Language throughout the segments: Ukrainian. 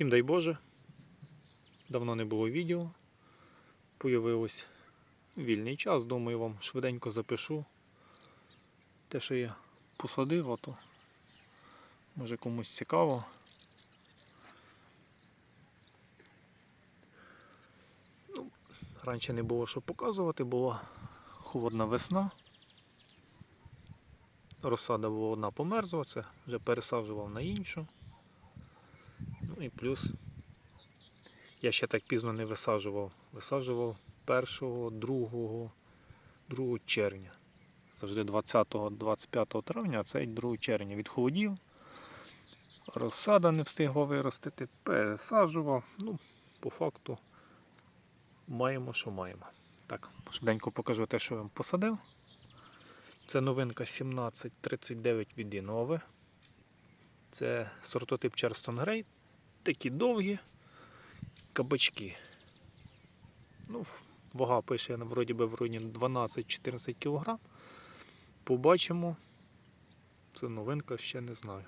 Всім дай Боже. Давно не було відео. Появилось вільний час, думаю, вам швиденько запишу. Те, що я посадив, а то може комусь цікаво. Ну, раніше не було що показувати, була холодна весна. Розсада була одна померзла, це вже пересаджував на іншу. Ну і плюс я ще так пізно не висаджував. Висаджував 1, 2, 2 червня. Завжди 20-25 травня, а цей 2 червня відхолодів. Розсада не встигла виростити, пересаджував. Ну, по факту маємо, що маємо. Так, швиденько покажу те, що я вам посадив. Це новинка 1739 від Іннове. Це сортотип Черстон Грей. Такі довгі кабачки. Ну, вага пише вроді би в районі 12-14 кг. Побачимо. Це новинка, ще не знаю.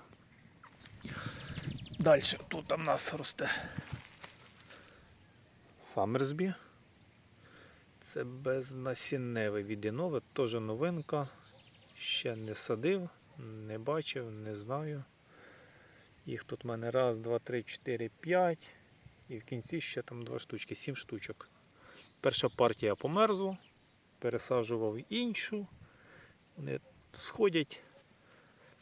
Далі тут у нас росте Саммерсбі. Це безнасінневий від Іннове, теж новинка. Ще не садив, не бачив, не знаю. Їх тут в мене раз, два, три, чотири, п'ять. І в кінці ще там два штучки, сім штучок. Перша партія померзла, пересаджував іншу. Вони сходять.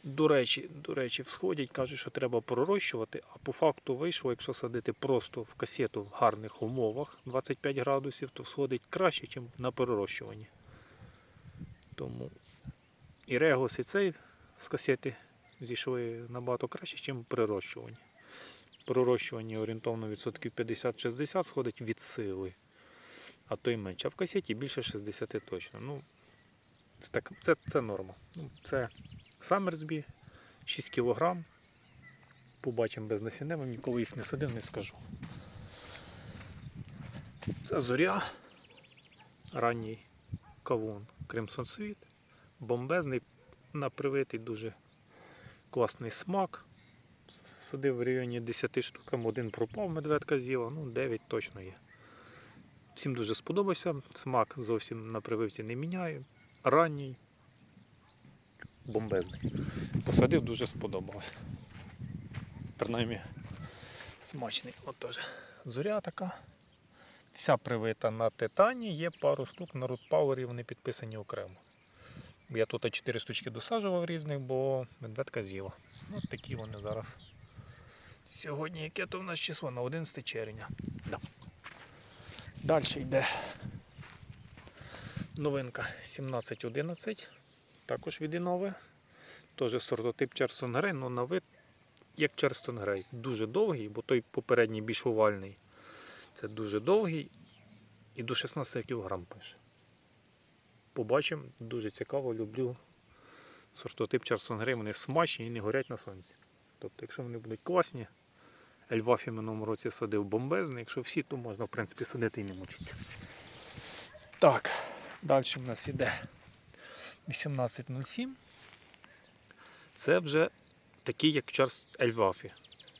До речі, до речі, всходять, кажуть, що треба пророщувати, а по факту вийшло, якщо садити просто в касету в гарних умовах 25 градусів, то всходить краще, ніж на перерощуванні. Тому і регус, і цей з касети зійшли набагато краще, ніж при. Пророщування орієнтовно відсотків 50-60 сходить від сили, а то й менше. А в касеті більше 60 точно. Ну, це, так, це, це норма. Ну, це Саммерсбі 6 кг. Побачимо без насінневим, ніколи їх не садив, не скажу. Це зоря, ранній кавун Кримсон Світ, бомбезний, напривитий, дуже класний смак. Садив в районі 10 штук, один пропав, медведка з'їла, ну 9 точно є. Всім дуже сподобався. Смак зовсім на прививці не міняє. Ранній, бомбезний. Посадив, дуже сподобалось. Принаймні смачний. От теж зоря така. Вся привита на титані, є пару штук на Power, вони підписані окремо. Я тут 4 штучки досаджував різних, бо медведка з'їла. От такі вони зараз. Сьогодні яке то в нас число на 11 червня. Да. Далі йде новинка 1711. Також від Інове. Теж сортотип Черстон Грей, але на вид як Черстон Грей. Дуже довгий, бо той попередній більш овальний. Це дуже довгий і до 16 кг пише. Побачимо, дуже цікаво, люблю сортотип Черсонгрей. Вони смачні і не горять на сонці. Тобто, якщо вони будуть класні, Ельвафі минулому році садив бомбезний, якщо всі, то можна в принципі садити і не мучитися. Так, далі в нас іде 1807. Це вже такий, як Чарс Ельвафі.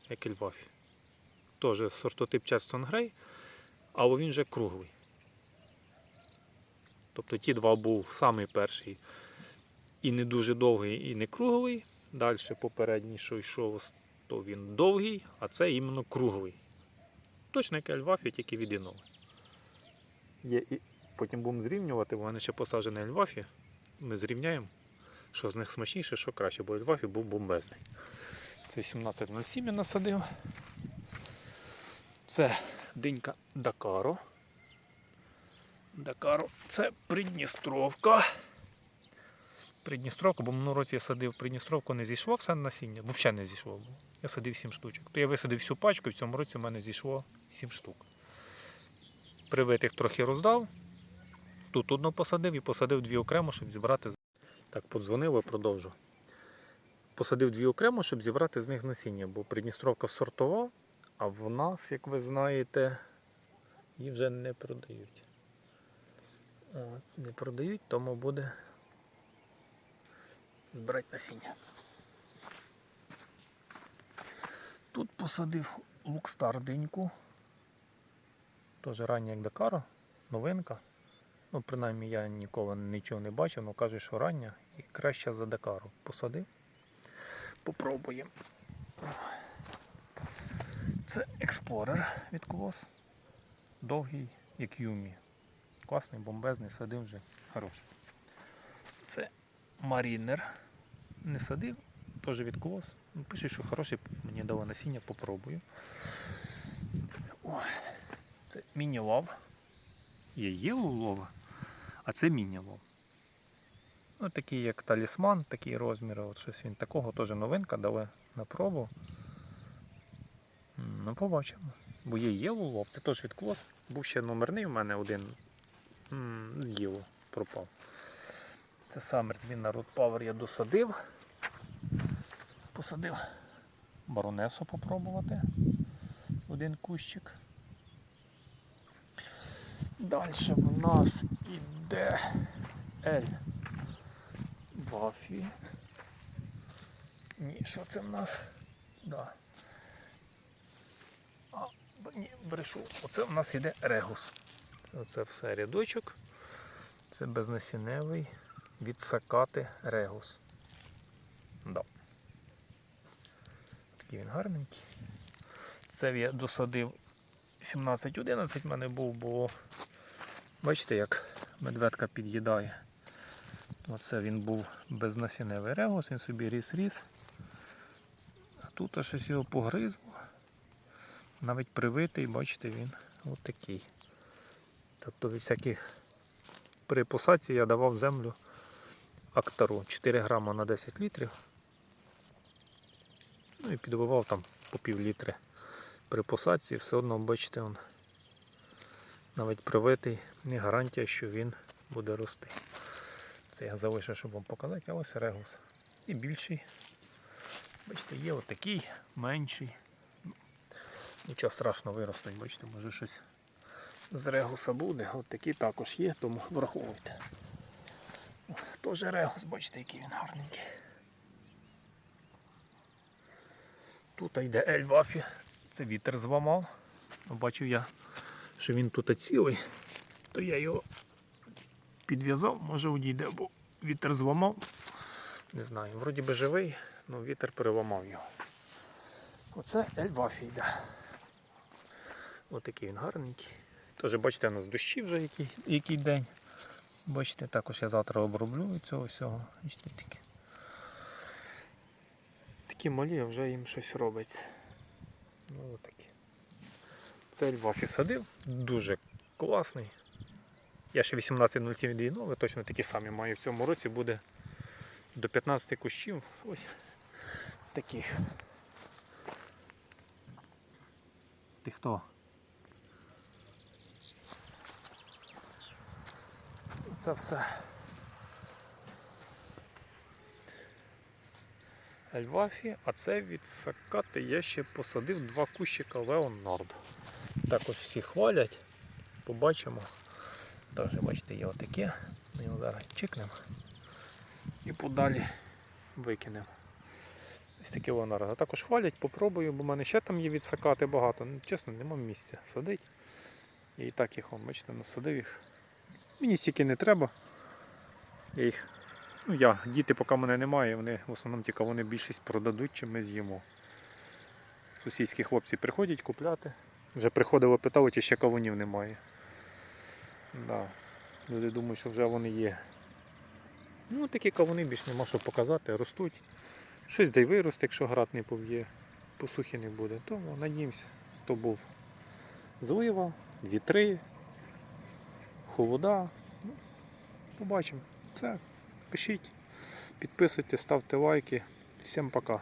Як Ельвафі. Теж сортотип Черстон Грей, але він вже круглий. Тобто ті два був самий перший і не дуже довгий, і не круглий. Далі попередній, що йшов, то він довгий, а це іменно круглий. Точно як Ельвафі, тільки від іного. Є і Потім будемо зрівнювати, бо в мене ще посаджений Ельвафі. Ми зрівняємо, що з них смачніше, що краще, бо Ельвафі був бомбезний. Це 1707 я насадив. Це динька Дакаро. Дакаро це Придністровка. Придністровка, бо в минулому році я садив Придністровку, не зійшло все насіння, бо взагалі не зійшло. Я садив 7 штучок. То я висадив всю пачку, і в цьому році в мене зійшло 7 штук. Привитих трохи роздав. Тут одну посадив і посадив дві окремо, щоб зібрати. Так, подзвонив і продовжу. Посадив дві окремо, щоб зібрати з них насіння, бо Придністровка сортова, а в нас, як ви знаєте, її вже не продають. Не продають, тому буде збирати насіння. Тут посадив Лукстар диньку. Теж рання як Дакара, новинка. Ну, принаймні я ніколи нічого не бачив, але кажуть, що рання і краще за Дакару. Посадив. Попробуємо. Це Explorer від Клос. Довгий, як Юмі. Класний, бомбезний, садив вже хороший. Це Марінер. Не садив, теж від Клос. Ну, Пише, що хороший, мені дало насіння, попробую. О, це міні-лав. Є єлу-лов, а це міні-лов. Ну, такий як талісман, такий розмір, от щось він такого, теж новинка, дали на пробу. Ну, побачимо. Бо є єлу лов, це теж від клос. Був ще номерний у мене один м, з пропав. Це Саммерс, він на Power я досадив. Посадив баронесу попробувати. Один кущик. Далі в нас іде Ель Бафі. Ні, що це в нас? Да. А, ні, брешу. Оце в нас іде регус. Це, це все рядочок. Це безнасінневий від сакати регус. Да. Такий він гарненький. Це я досадив 17-11 в мене був, бо бачите, як медведка під'їдає. Оце він був безнасінневий регус, він собі ріс-ріс. А тут щось його погризло. Навіть привитий, бачите, він отакий. Тобто від всяких при посадці я давав землю актару 4 грама на 10 літрів. Ну і підливав там по пів літри при посадці, все одно, бачите, он навіть привитий, не гарантія, що він буде рости. Це я залишу, щоб вам показати, а ось регус. І більший. Бачите, є отакий, менший. Нічого страшного виростуть, бачите, може щось з регуса буде. От такі також є, тому враховуйте. Теж регус, бачите, який він гарненький. Тут йде Ельвафі. Це вітер зламав. Бачив я, що він тут цілий, то я його підв'язав, може одійде, бо вітер зламав. Не знаю, вроді би живий, але вітер переламав його. Оце Ельвафі йде. Ось такий він гарненький. Теж бачите, у нас дощі вже який, який день. Бачите, також я завтра оброблю цього всього. Бачите, такі. Такі малі, а вже їм щось робиться. Ну, отакі. Це Ельвафі садив, дуже класний. Я ще 1807 відійновий, точно такі самі маю в цьому році, буде до 15 кущів. Ось таких. Ти хто? Це все. Ельвафі, а це від сакати я ще посадив два кущика Леонард. Також всі хвалять. Побачимо. Теж, бачите, є отаке. Ми його зараз чикнемо і подалі викинемо. Ось такі Леонард. А також хвалять, попробую, бо в мене ще там є від сакати багато. Ну, чесно, нема місця садить. І так їх, бачите, насадив їх. Мені стільки не треба. Я їх Ну, я, діти, поки мене немає, вони в основному тільки вони більшість продадуть, чим ми з'їмо. Сусідські хлопці приходять купляти. Вже приходило, питали, чи ще кавунів немає. Да. Люди думають, що вже вони є. Ну, такі кавуни більш нема що показати, ростуть. Щось дай виросте, якщо град не пов'є, посухи не буде. Тому надіємося, то був злива, вітри, холода. Ну, побачимо. Це. Пишіть, підписуйтесь, ставте лайки. Всім пока.